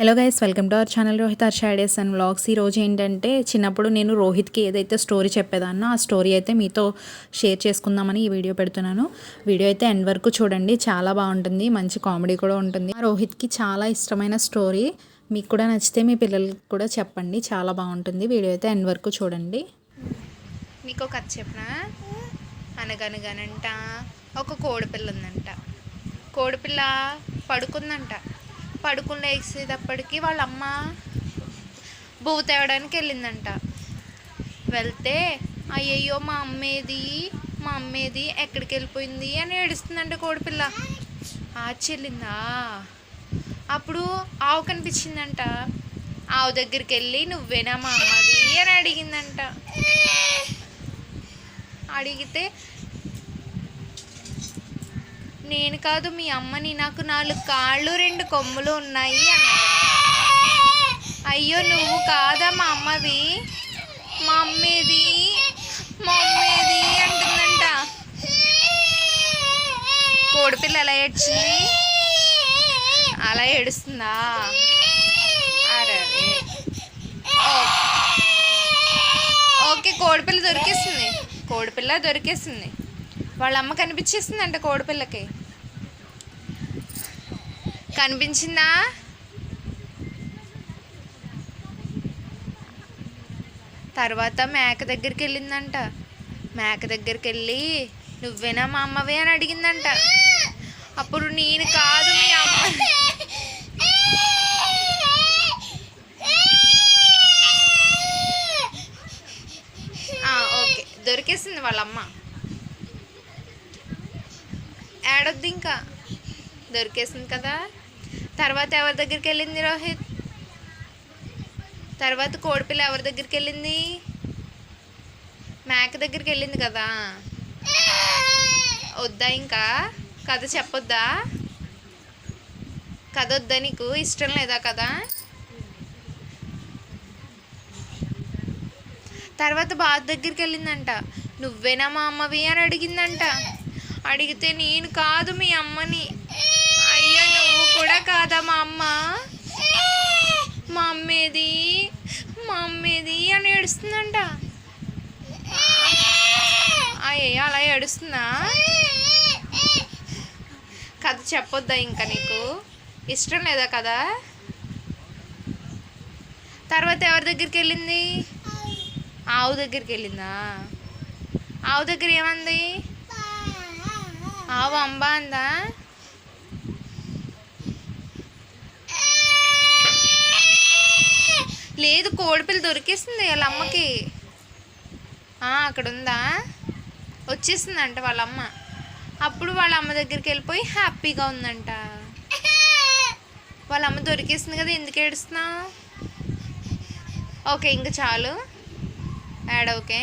Hello guys welcome to our channel Rohit Harsha days and vlogs ఈరోజు రోజు ఏంటంటే చిన్నప్పుడు నేను రోహిత్కి ఏదైతే స్టోరీ చెప్పేదాన్నో ఆ స్టోరీ అయితే మీతో షేర్ చేసుకుందామని ఈ వీడియో పెడుతున్నాను. వీడియో అయితే ఎండ్ వరకు చూడండి చాలా బాగుంటుంది మంచి కామెడీ కూడా ఉంటుంది. ఆ రోహిత్కి చాలా ఇష్టమైన స్టోరీ మీకు కూడా నచ్చితే మీ పిల్లలకి కూడా చెప్పండి చాలా బాగుంటుంది. వీడియో అయితే ఎండ్ వరకు చూడండి. మీకు కథ చెప్పనా? అనగనగనంట ఒక కోడిపిల్ల ఉందంట. కోడిపిల్ల పడుకుందంట. పడుకుని లేచేటప్పటికి వాళ్ళ అమ్మ బువ్వ తేవడానికి వెళ్ళిందంట. వెళ్తే అయ్యయ్యో మా అమ్మేది మా అమ్మేది ఎక్కడికి వెళ్ళిపోయింది? అని ఏడుస్తుందంట కోడిపిల్ల ఆ చెల్లిందా అప్పుడు ఆవు కనిపించిందంట. ఆవు దగ్గరికి వెళ్ళి నువ్వేనా మా అమ్మది? అని అడిగిందంట. అడిగితే నేను కాదు మీ అమ్మని నాకు నాలుగు కాళ్ళు రెండు కొమ్ములు ఉన్నాయి అయ్యో నువ్వు కాదా మా అమ్మది మా అమ్మేది? మా అమ్మేది? అంటుందంట. కోడిపిల్ల ఎలా ఏడ్చింది? అలా ఏడుస్తుందా? అరే. ఓకే కోడిపిల్ల దొరికేసింది. కోడిపిల్ల దొరికేసింది. వాళ్ళ అమ్మ కనిపించేసిందంట కోడిపిల్లకి కనిపించిందా? తర్వాత మేక దగ్గరికి వెళ్ళిందంట. మేక దగ్గరికి వెళ్ళి నువ్వేనా మా అమ్మవే? అని అడిగిందంట. అప్పుడు నేను కాదు మీ అమ్మ. ఓకే. దొరికేసింది వాళ్ళ అమ్మ. ఏడొద్దు ఇంకా. దొరికేసింది కదా. తర్వాత ఎవరి దగ్గరికి వెళ్ళింది రోహిత్? తర్వాత కోడిపిల్ల ఎవరి దగ్గరికి వెళ్ళింది మేక దగ్గరికి వెళ్ళింది కదా. వద్దా ఇంకా? కథ చెప్పొద్దా? కథ వద్దా నీకు? ఇష్టం లేదా కదా తర్వాత బాధ దగ్గరికి వెళ్ళిందంట నువ్వేనా మా అమ్మవి అని అడిగిందంట. అడిగితే నేను కాదు మీ అమ్మని అయ్యో నువ్వు కూడా కాదా మా అమ్మ మా అమ్మేది మా అమ్మేది అని ఏడుస్తుందంట. అయ్యో అలా ఏడుస్తుందా? కథ చెప్పొద్దా ఇంకా నీకు? ఇష్టం లేదా కదా తర్వాత ఎవరి దగ్గరికి వెళ్ళింది? ఆవు దగ్గరికి వెళ్ళిందా? ఆవు దగ్గర ఏమంది? ఆవు అంబా అందా లేదు కోడిపిల్ల దొరికేసింది వాళ్ళ అమ్మకి. అక్కడ ఉందా వచ్చేసిందంట వాళ్ళ అమ్మ. అప్పుడు వాళ్ళ అమ్మ దగ్గరికి వెళ్ళిపోయి హ్యాపీగా ఉందంట. వాళ్ళ అమ్మ దొరికేసింది కదా ఎందుకు ఏడుస్తున్నావు? ఓకే ఇంకా చాలు. Add okay.